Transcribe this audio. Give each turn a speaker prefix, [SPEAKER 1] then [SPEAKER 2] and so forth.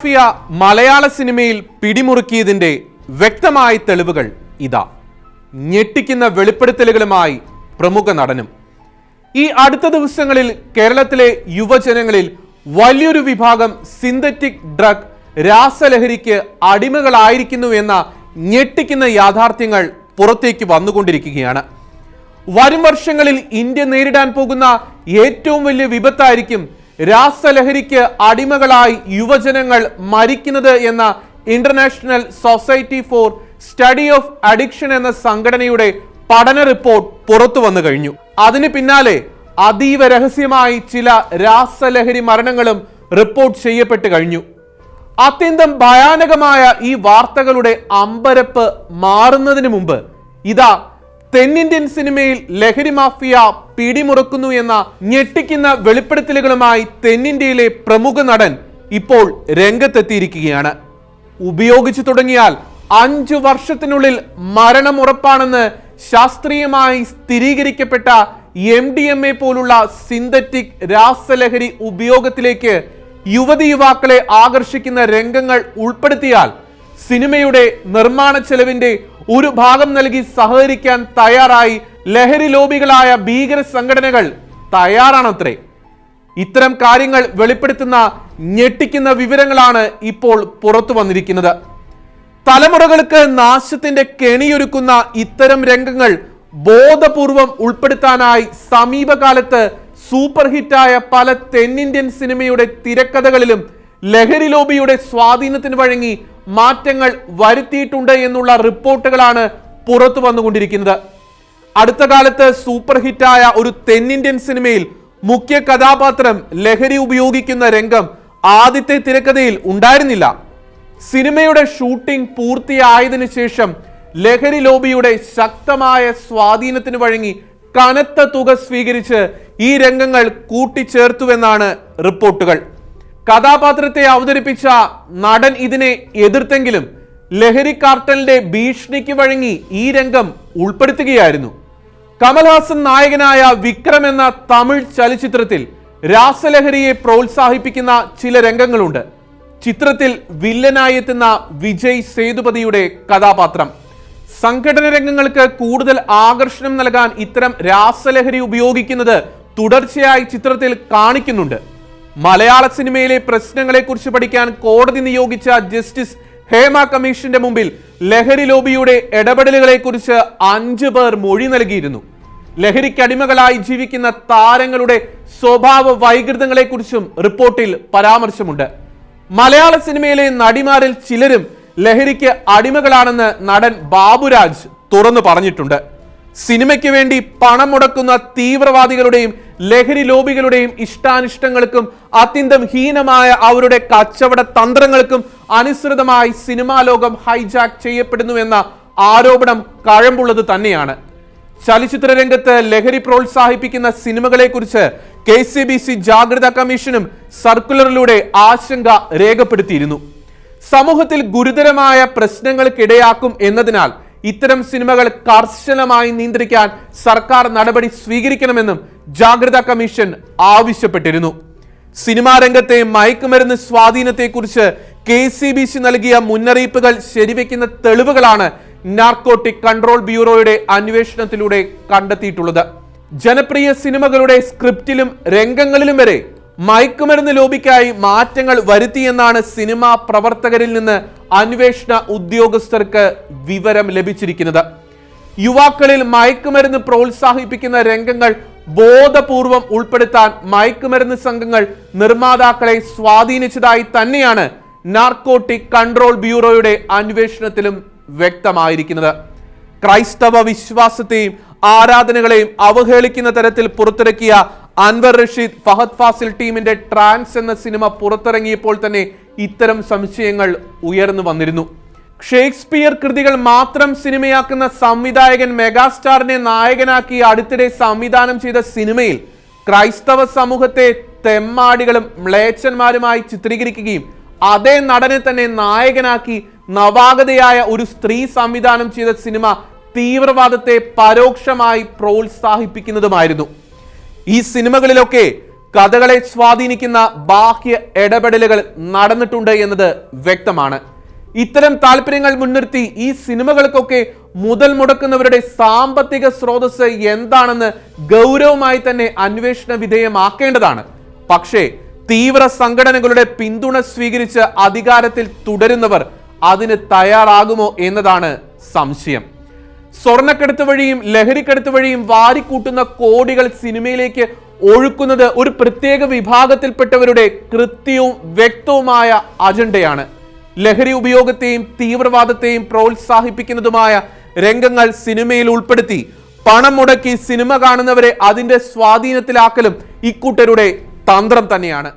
[SPEAKER 1] Mafia മലയാള സിനിമയിൽ പിടിമുറുക്കിയതിന്റെ വ്യക്തമായ തെളിവുകൾ ഇതാ. ഞെട്ടിക്കുന്ന വെളിപ്പെടുത്തലുകളുമായി പ്രമുഖ നടനും. ഈ അടുത്ത ദിവസങ്ങളിൽ കേരളത്തിലെ യുവജനങ്ങളിൽ വലിയൊരു വിഭാഗം സിന്തറ്റിക് ഡ്രഗ് രാസലഹരിക്ക് അടിമകളായിരിക്കുന്നു എന്ന ഞെട്ടിക്കുന്ന യാഥാർത്ഥ്യങ്ങൾ പുറത്തേക്ക് വന്നുകൊണ്ടിരിക്കുകയാണ്. വരും വർഷങ്ങളിൽ ഇന്ത്യ നേരിടാൻ പോകുന്ന ഏറ്റവും വലിയ വിപത്തായിരിക്കും രാസലഹരിക്ക് അടിമകളായി യുവജനങ്ങൾ മരിക്കുന്നത് എന്ന international society for study of addiction എന്ന സംഘടനയുടെ പഠന റിപ്പോർട്ട് പുറത്തു വന്നു കഴിഞ്ഞു. അതിന് പിന്നാലെ അതീവ രഹസ്യമായി ചില രാസലഹരി മരണങ്ങളും റിപ്പോർട്ട് ചെയ്യപ്പെട്ട് കഴിഞ്ഞു. അത്യന്തം ഭയാനകമായ ഈ വാർത്തകളുടെ അമ്പരപ്പ് മാറുന്നതിന് മുമ്പ് ഇതാ തെന്നിന്ത്യൻ സിനിമയിൽ ലഹരി മാഫിയ പിടിമുറക്കുന്നു എന്ന ഞെട്ടിക്കുന്ന വെളിപ്പെടുത്തലുകളുമായി തെന്നിന്ത്യയിലെ പ്രമുഖ നടൻ ഇപ്പോൾ രംഗത്തെത്തിയിരിക്കുകയാണ്. ഉപയോഗിച്ചു തുടങ്ങിയാൽ അഞ്ചു വർഷത്തിനുള്ളിൽ മരണം ഉറപ്പാണെന്ന് ശാസ്ത്രീയമായി സ്ഥിരീകരിക്കപ്പെട്ട എം ഡി എം എ പോലുള്ള സിന്തറ്റിക് രാസലഹരി ഉപയോഗത്തിലേക്ക് യുവതി യുവാക്കളെ ആകർഷിക്കുന്ന രംഗങ്ങൾ ഉൾപ്പെടുത്തിയാൽ സിനിമയുടെ നിർമ്മാണ ചെലവിന്റെ ഒരു ഭാഗം നൽകി സഹകരിക്കാൻ തയ്യാറായി ലഹരി ലോബികളായ ഭീകര സംഘടനകൾ തയ്യാറാണത്രേ. ഇത്തരം കാര്യങ്ങൾ വെളിപ്പെടുത്തുന്ന ഞെട്ടിക്കുന്ന വിവരങ്ങളാണ് ഇപ്പോൾ പുറത്തു വന്നിരിക്കുന്നത്. തലമുറകൾക്ക് നാശത്തിന്റെ കെണിയൊരുക്കുന്ന ഇത്തരം രംഗങ്ങൾ ബോധപൂർവം ഉൾപ്പെടുത്താനായി സമീപകാലത്ത് സൂപ്പർ ഹിറ്റായ പല തെന്നിന്ത്യൻ സിനിമയുടെ തിരക്കഥകളിലും ലഹരി ലോബിയുടെ സ്വാധീനത്തിന് വഴങ്ങി മാറ്റങ്ങൾ വരുത്തിയിട്ടുണ്ട് എന്നുള്ള റിപ്പോർട്ടുകളാണ് പുറത്തു വന്നുകൊണ്ടിരിക്കുന്നത്. അടുത്ത കാലത്ത് സൂപ്പർ ഹിറ്റായ ഒരു തെന്നിന്ത്യൻ സിനിമയിൽ മുഖ്യ കഥാപാത്രം ലഹരി ഉപയോഗിക്കുന്ന രംഗം ആദ്യത്തെ തിരക്കഥയിൽ ഉണ്ടായിരുന്നില്ല. സിനിമയുടെ ഷൂട്ടിംഗ് പൂർത്തിയായതിനു ശേഷം ലഹരി ലോബിയുടെ ശക്തമായ സ്വാധീനത്തിന് വഴങ്ങി കനത്ത തുക സ്വീകരിച്ച് ഈ രംഗങ്ങൾ കൂട്ടിച്ചേർത്തുവെന്നാണ് റിപ്പോർട്ടുകൾ. കഥാപാത്രത്തെ അവതരിപ്പിച്ച നടൻ ഇതിനെ എതിർത്തെങ്കിലും ലഹരി കാർട്ടലിന്റെ ഭീഷണിക്ക് വഴങ്ങി ഈ രംഗം ഉൾപ്പെടുത്തുകയായിരുന്നു. കമൽഹാസൻ നായകനായ വിക്രം എന്ന തമിഴ് ചലച്ചിത്രത്തിൽ രാസലഹരിയെ പ്രോത്സാഹിപ്പിക്കുന്ന ചില രംഗങ്ങളുണ്ട്. ചിത്രത്തിൽ വില്ലനായി എത്തുന്ന വിജയ് സേതുപതിയുടെ കഥാപാത്രം. സംഘടന രംഗങ്ങൾക്ക് കൂടുതൽ ആകർഷണം നൽകാൻ ഇത്തരം രാസലഹരി ഉപയോഗിക്കുന്നത് തുടർച്ചയായി ചിത്രത്തിൽ കാണിക്കുന്നുണ്ട്. മലയാള സിനിമയിലെ പ്രശ്നങ്ങളെക്കുറിച്ച് പഠിക്കാൻ കോടതി നിയോഗിച്ച ജസ്റ്റിസ് ഹേമ കമ്മീഷന്റെ മുമ്പിൽ ലഹരി ലോബിയുടെ ഇടപെടലുകളെക്കുറിച്ച് അഞ്ചു പേർ മൊഴി നൽകിയിരുന്നു. ലഹരിക്കടിമകളായി ജീവിക്കുന്ന താരങ്ങളുടെ സ്വഭാവ വൈകൃതങ്ങളെക്കുറിച്ചും റിപ്പോർട്ടിൽ പരാമർശമുണ്ട്. മലയാള സിനിമയിലെ നടിമാരിൽ ചിലരും ലഹരിക്ക് അടിമകളാണെന്ന് നടൻ ബാബുരാജ് തുറന്നു പറഞ്ഞിട്ടുണ്ട്. സിനിമയ്ക്ക് വേണ്ടി പണം മുടക്കുന്ന തീവ്രവാദികളുടെയും ലഹരി ലോബികളുടെയും ഇഷ്ടാനിഷ്ടങ്ങൾക്കും അത്യന്തം ഹീനമായ അവരുടെ കച്ചവട തന്ത്രങ്ങൾക്കും അനുസൃതമായി സിനിമാ ലോകം ഹൈജാക്ക് ചെയ്യപ്പെടുന്നു എന്ന ആരോപണം കഴമ്പുള്ളത് തന്നെയാണ്. ചലച്ചിത്ര രംഗത്ത് ലഹരി പ്രോത്സാഹിപ്പിക്കുന്ന സിനിമകളെക്കുറിച്ച് കെ സി ബി സി ജാഗ്രതാ കമ്മീഷനും സർക്കുലറിലൂടെ ആശങ്ക രേഖപ്പെടുത്തിയിരുന്നു. സമൂഹത്തിൽ ഗുരുതരമായ പ്രശ്നങ്ങൾക്കിടയാക്കും എന്നതിനാൽ ഇത്തരം സിനിമകൾ കർശനമായി നിയന്ത്രിക്കാൻ സർക്കാർ നടപടി സ്വീകരിക്കണമെന്നും ജാഗ്രതാ കമ്മീഷൻ ആവശ്യപ്പെട്ടിരുന്നു. സിനിമാ രംഗത്തെ മയക്കുമരുന്ന് സ്വാധീനത്തെക്കുറിച്ച് കെ സി ബി സി നൽകിയ മുന്നറിയിപ്പുകൾ ശരിവെക്കുന്ന തെളിവുകളാണ് നാർക്കോട്ടിക് കൺട്രോൾ ബ്യൂറോയുടെ അന്വേഷണത്തിലൂടെ കണ്ടെത്തിയിട്ടുള്ളത്. ജനപ്രിയ സിനിമകളുടെ സ്ക്രിപ്റ്റിലും രംഗങ്ങളിലും വരെ മയക്കുമരുന്ന് ലോബിക്കായി മാറ്റങ്ങൾ വരുത്തിയെന്നാണ് സിനിമാ പ്രവർത്തകരിൽ നിന്ന് അന്വേഷണ ഉദ്യോഗസ്ഥർക്ക് വിവരം ലഭിച്ചിരിക്കുന്നത്. യുവാക്കളിൽ മയക്കുമരുന്ന് പ്രോത്സാഹിപ്പിക്കുന്ന രംഗങ്ങൾ ബോധപൂർവം ഉൾപ്പെടുത്താൻ മയക്കുമരുന്ന് സംഘങ്ങൾ നിർമ്മാതാക്കളെ സ്വാധീനിച്ചതായി തന്നെയാണ് നാർക്കോട്ടിക് കൺട്രോൾ ബ്യൂറോയുടെ അന്വേഷണത്തിലും വ്യക്തമായിരിക്കുന്നത്. ക്രൈസ്തവ വിശ്വാസത്തെയും ആരാധനകളെയും അവഹേളിക്കുന്ന തരത്തിൽ പുറത്തിറക്കിയ അൻവർ റഷീദ് ഫഹദ് ഫാസിൽ ടീമിന്റെ ട്രാൻസ് എന്ന സിനിമ പുറത്തിറങ്ങിയപ്പോൾ തന്നെ ഇത്തരം സംശയങ്ങൾ ഉയർന്നു വന്നിരുന്നു. ഷേക്സ്പിയർ കൃതികൾ മാത്രം സിനിമയാക്കുന്ന സംവിധായകൻ മെഗാസ്റ്റാറിനെ നായകനാക്കി അടുത്തിടെ സംവിധാനം ചെയ്ത സിനിമയിൽ ക്രൈസ്തവ സമൂഹത്തെ തെമ്മാടികളും മ്ലേച്ഛന്മാരുമായി ചിത്രീകരിക്കുകയും അതേ നടനെ തന്നെ നായകനാക്കി നവാഗതയായ ഒരു സ്ത്രീ സംവിധാനം ചെയ്ത സിനിമ തീവ്രവാദത്തെ പരോക്ഷമായി പ്രോത്സാഹിപ്പിക്കുന്നതുമായിരുന്നു. ഈ സിനിമകളിലൊക്കെ കഥകളെ സ്വാധീനിക്കുന്ന ബാഹ്യ ഇടപെടലുകൾ നടന്നിട്ടുണ്ട് എന്നത് വ്യക്തമാണ്. ഇത്തരം താല്പര്യങ്ങൾ മുൻനിർത്തി ഈ സിനിമകൾക്കൊക്കെ മുതൽ മുടക്കുന്നവരുടെ സാമ്പത്തിക സ്രോതസ് എന്താണെന്ന് ഗൗരവമായി തന്നെ അന്വേഷണ വിധേയമാക്കേണ്ടതാണ്. പക്ഷേ തീവ്ര സംഘടനകളുടെ പിന്തുണ സ്വീകരിച്ച് അധികാരത്തിൽ തുടരുന്നവർ അതിന് തയ്യാറാകുമോ എന്നതാണ് സംശയം. സ്വർണക്കടത്ത് വഴിയും ലഹരിക്കടത്ത് വഴിയും വാരിക്കൂട്ടുന്ന കോടികൾ സിനിമയിലേക്ക് ഒഴുക്കുന്നത് ഒരു പ്രത്യേക വിഭാഗത്തിൽപ്പെട്ടവരുടെ കൃത്യവും വ്യക്തവുമായ അജണ്ടയാണ്. ലഹരി ഉപയോഗത്തെയും തീവ്രവാദത്തെയും പ്രോത്സാഹിപ്പിക്കുന്നതുമായ രംഗങ്ങൾ സിനിമയിൽ ഉൾപ്പെടുത്തി പണം മുടക്കി സിനിമ കാണുന്നവരെ അതിന്റെ സ്വാധീനത്തിലാക്കലും ഇക്കൂട്ടരുടെ തന്ത്രം തന്നെയാണ്.